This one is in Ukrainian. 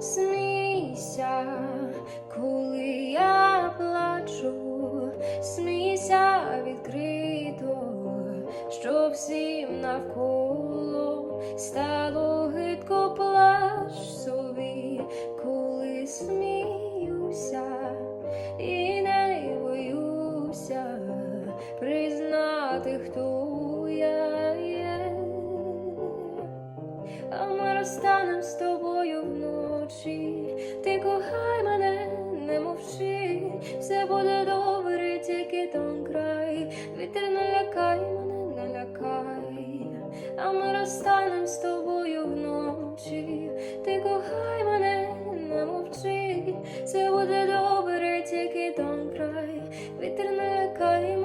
смійся, коли я плачу, смійся відкрито, щоб всім навколо стало гидко плач собі, коли сміюся і не боюся признати, хто я є. А ми розстанем з тобою кохай мене, не мовчи, все буде добре, тільки там край, вітер налякай мене, налякай, а ми розстанем з тобою вночі, ти кохай мене, не мовчи, все буде добре, тільки там край, вітер налякай.